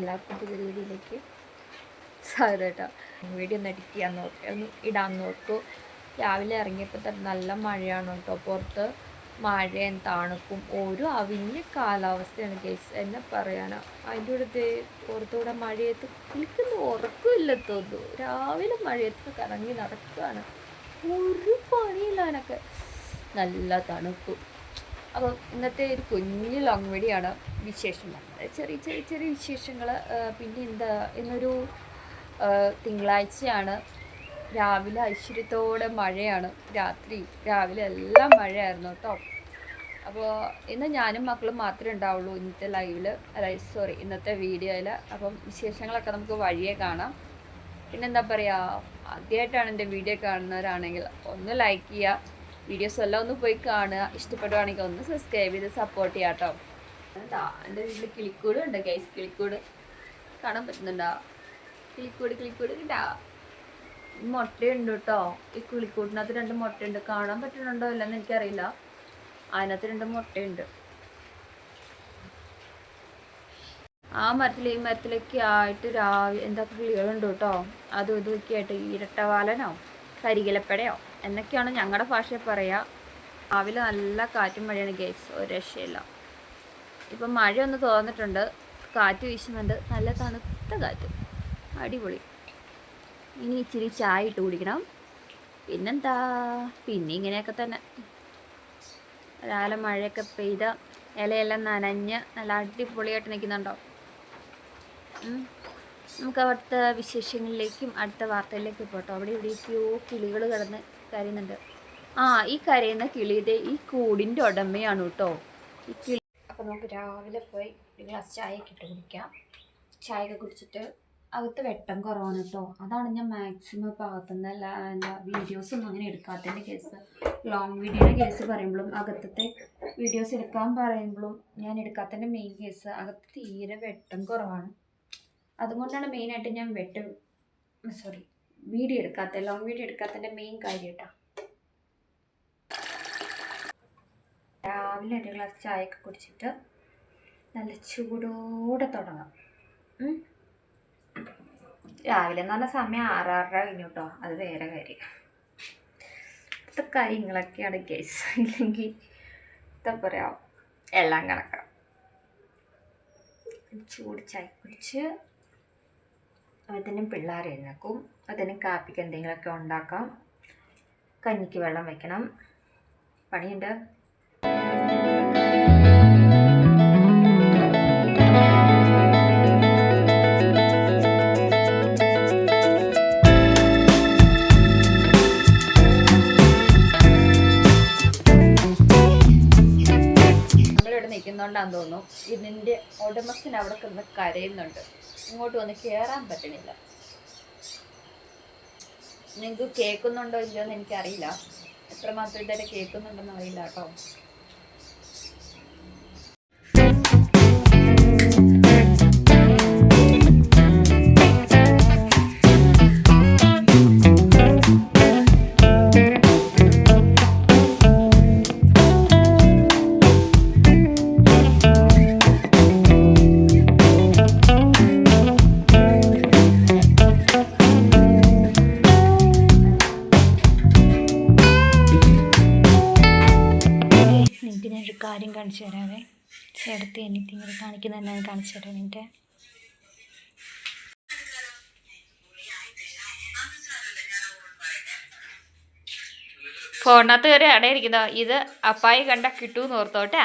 എല്ലാവർക്കും പുതിയ വീഡിയോയിലേക്ക് സ്വാഗതം വീഡിയോ ഒന്ന് എഡിറ്റ് ചെയ്യാൻ നോക്കി ഒന്ന് ഇടാൻ നോക്കൂ. രാവിലെ ഇറങ്ങിയപ്പോൾ തന്നെ നല്ല മഴയാണ് കേട്ടോ. പുറത്ത് മഴയും തണുപ്പും ഒരു അവിഞ്ഞ കാലാവസ്ഥയാണ് കേസ് എന്നെ പറയാനാ അതിന്റെ കൂടെ പുറത്തൂടെ മഴയത്ത് കുളിക്കുന്ന ഉറക്കമില്ല തോന്നുന്നു. രാവിലെ മഴയത്ത് കറങ്ങി നടക്കുകയാണ്. ഒരു പണിയില്ല നല്ല തണുപ്പ്. അപ്പോൾ ഇന്നത്തെ ഒരു കുഞ്ഞു ലോങ് വീഡിയോയാണ് വിശേഷം ചെറിയ ചെറിയ ചെറിയ വിശേഷങ്ങൾ പിന്നെ എന്താ ഇന്നൊരു തിങ്കളാഴ്ചയാണ്. രാവിലെ ഐശ്വര്യത്തോടെ മഴയാണ്. രാത്രി രാവിലെ എല്ലാം മഴയായിരുന്നു കേട്ടോ. അപ്പോൾ ഇന്ന് ഞാനും മക്കളും മാത്രമേ ഉണ്ടാവുള്ളൂ ഇന്നത്തെ ലൈവിൽ അതായത് സോറി ഇന്നത്തെ വീഡിയോയിൽ അപ്പം വിശേഷങ്ങളൊക്കെ നമുക്ക് വഴിയെ കാണാം. പിന്നെന്താ പറയുക ആദ്യമായിട്ടാണ് എന്റെ വീഡിയോ കാണുന്നവരാണെങ്കിൽ ഒന്ന് ലൈക്ക് ചെയ്യുക. വീഡിയോസ് എല്ലാം ഒന്ന് പോയി കാണുക. ഇഷ്ടപ്പെടുവാണെങ്കിൽ ഒന്ന് സബ്സ്ക്രൈബ് ചെയ്ത് സപ്പോർട്ട് ചെയ്യാം കേട്ടോ എന്റെ വീട്ടിൽ കിളിക്കൂട് ഉണ്ട് ഗൈസ് കിളിക്കൂട്. കാണാൻ പറ്റുന്നുണ്ടോ? കിളിക്കൂട് കിളിക്കൂട് കിട്ടാ മുട്ടയുണ്ട് കേട്ടോ ഈ കിളിക്കൂടിനകത്ത് രണ്ട് മുട്ടയുണ്ട്. കാണാൻ പറ്റുന്നുണ്ടോ ഇല്ലെന്ന് എനിക്കറിയില്ല. അതിനകത്ത് രണ്ട് മുട്ടയുണ്ട്. ആ മരത്തിൽ ഈ മരത്തിലൊക്കെ ആയിട്ട് രാവിലെ എന്താ കിളികളുണ്ട് കേട്ടോ അതും ഇതൊക്കെ ആയിട്ട് ഇരട്ടവാലനോ? കരികിലപ്പടയോ എന്നൊക്കെയാണ് ഞങ്ങളുടെ ഭാഷയിൽ പറയുക രാവിലെ നല്ല കാറ്റും മഴയാണ് ഗേസ് ഒരു രക്ഷയില്ല. ഇപ്പം മഴ ഒന്ന് തോന്നിട്ടുണ്ട് കാറ്റ് വീശുന്നുണ്ട് നല്ല തണുത്ത കാറ്റ്. അടിപൊളി. ഇനി ഇച്ചിരി ചായ ഇട്ട് കുടിക്കണം. പിന്നെന്താ? പിന്നെ ഇങ്ങനെയൊക്കെ തന്നെ. രാവിലെ മഴയൊക്കെ പെയ്ത ഇലയെല്ലാം നനഞ്ഞ് നല്ല അടിപൊളിയായിട്ട് നിൽക്കുന്നുണ്ടോ. നമുക്ക് അവിടുത്തെ വിശേഷങ്ങളിലേക്കും അടുത്ത വാർത്തയിലേക്കും പോട്ടോ. അവിടെ ഇവിടേക്കോ കിളികൾ കിടന്ന് കരയുന്നുണ്ട്. ആ ഈ കരയുന്ന കിളിയുടെ ഈ കൂടിന്റെ ഉടമയാണ് കേട്ടോ. ഈ കിളി അപ്പോൾ നമുക്ക് രാവിലെ പോയി ഒരു ഗ്ലാസ് ചായ ഒക്കെ ഇട്ട് കുടിക്കാം. ചായ ഒക്കെ കുടിച്ചിട്ട് അകത്ത് വെട്ടം കുറവാണ് കേട്ടോ. അതാണ് ഞാൻ മാക്സിമം അകത്തുനിന്ന് എല്ലാ എന്താ വീഡിയോസ് ഒന്നും അങ്ങനെ എടുക്കാത്തതിന്റെ കേസ് ലോങ് വീഡിയോയുടെ കേസ് പറയുമ്പോഴും അകത്തത്തെ വീഡിയോസ് എടുക്കാൻ പറയുമ്പോഴും ഞാൻ എടുക്കാത്തതിന്റെ മെയിൻ കേസ് അകത്ത് തീരെ വെട്ടം കുറവാണ്. അതുകൊണ്ടാണ് മെയിനായിട്ട് ഞാൻ വെട്ടം. സോറി വീഡിയോ എടുക്കാത്ത ലോങ് വീഡിയോ എടുക്കാത്തതിന്റെ മെയിൻ കാര്യം കേട്ടോ രാവിലെ ഒരു ഗ്ലാസ് ചായയൊക്കെ കുടിച്ചിട്ട് നല്ല ചൂടോടെ തുടങ്ങാം. രാവിലെ എന്ന് പറഞ്ഞ സമയം ആറാറര കഴിഞ്ഞു കേട്ടോ അത് വേറെ കാര്യം. ഇപ്പോഴത്തെ കാര്യങ്ങളൊക്കെയാണ് കേസ് ഇല്ലെങ്കിൽ എന്താ പറയുക എല്ലാം കണക്കാം. ചൂട് ചായ കുടിച്ച് അതിനും പിള്ളേർ എഴുന്നേക്കും അതിന് കാപ്പിക്ക് എന്തെങ്കിലുമൊക്കെ ഉണ്ടാക്കാം. കഞ്ഞിക്ക് വെള്ളം വെക്കണം. പണിയുണ്ട്. നിൽക്കുന്നോണ്ടാന്ന് തോന്നുന്നു. ഇതിന്റെ ഉടമസ്ഥൻ അവിടെ കിടന്ന് കരയുന്നുണ്ട്. ഇങ്ങോട്ട് വന്ന് കയറാൻ പറ്റണില്ല. നിങ്ങൾക്ക് കേൾക്കുന്നുണ്ടോ ഇല്ലയോ എന്ന് എനിക്കറിയില്ല. എത്രമാത്രം ഇതുവരെ കേൾക്കുന്നുണ്ടെന്ന് അറിയില്ല കേട്ടോ. ചേട്ടത്തി എനിക്ക് ഇങ്ങനെ കാണിക്കുന്നത് ഞാൻ കാണിച്ചു തരാം എന്റെ ഫോണിനകത്ത് കയറി അടയിരിക്കുന്നോ ഇത് അപ്പായി കണ്ട കിട്ടൂന്ന് ഓർത്തോട്ടെ?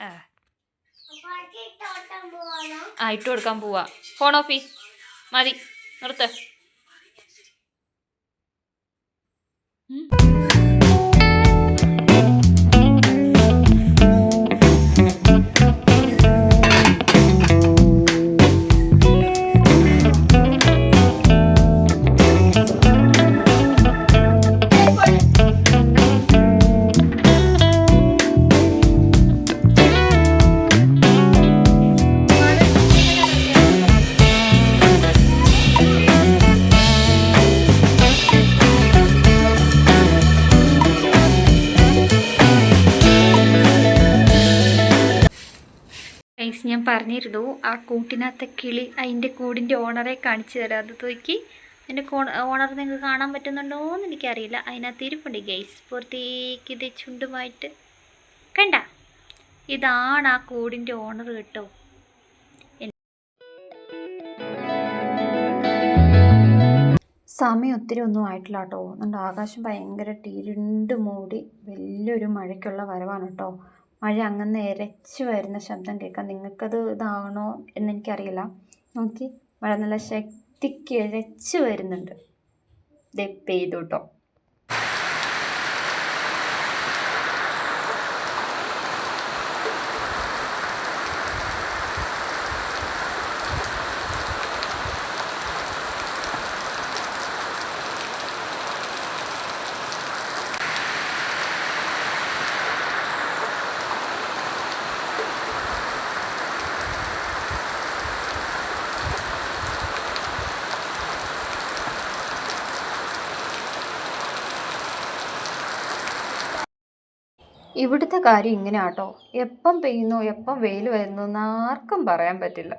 ആ. ആ ഇട്ട് കൊടുക്കാൻ പോവാ. ഫോൺ ഓഫി മതി. നിർത്ത്. പറഞ്ഞിരുന്നു ആ കൂട്ടിനകത്തെ കിളി അതിന്റെ കൂടിന്റെ ഓണറെ കാണിച്ചു തരാം. അത് തൂക്കി അതിന്റെ ഓണർ നിങ്ങൾക്ക് കാണാൻ പറ്റുന്നുണ്ടോ എന്ന് എനിക്കറിയില്ല. അതിനകത്ത് ഇരിപ്പുണ്ട് ഗൈസ് പുറത്തേക്ക് ഇത് ചുണ്ടുമായിട്ട്. കണ്ട? ഇതാണ് ആ കൂടിന്റെ ഓണർ കേട്ടോ. സമയം ഒത്തിരി ഒന്നും ആയിട്ടില്ല കേട്ടോ. നമ്മുടെ ആകാശം ഭയങ്കര ടീരുണ്ട് മൂടി. വലിയൊരു മഴയ്ക്കുള്ള വരവാണ് കേട്ടോ. മഴ അങ്ങനെ ഇരച്ചു വരുന്ന ശബ്ദം കേൾക്കാം. നിങ്ങൾക്കത് ഇതാണോ എന്നെനിക്കറിയില്ല നോക്കി. മഴ നല്ല ശക്തിക്ക് ഇരച്ചു വരുന്നുണ്ട് ദേ പെയ്തു കേട്ടോ. ഇവിടുത്തെ കാര്യം ഇങ്ങനെ ആട്ടോ എപ്പം പെയ്യുന്നു എപ്പം വെയിൽ വരുന്നു എന്ന് ആർക്കും പറയാൻ പറ്റില്ല.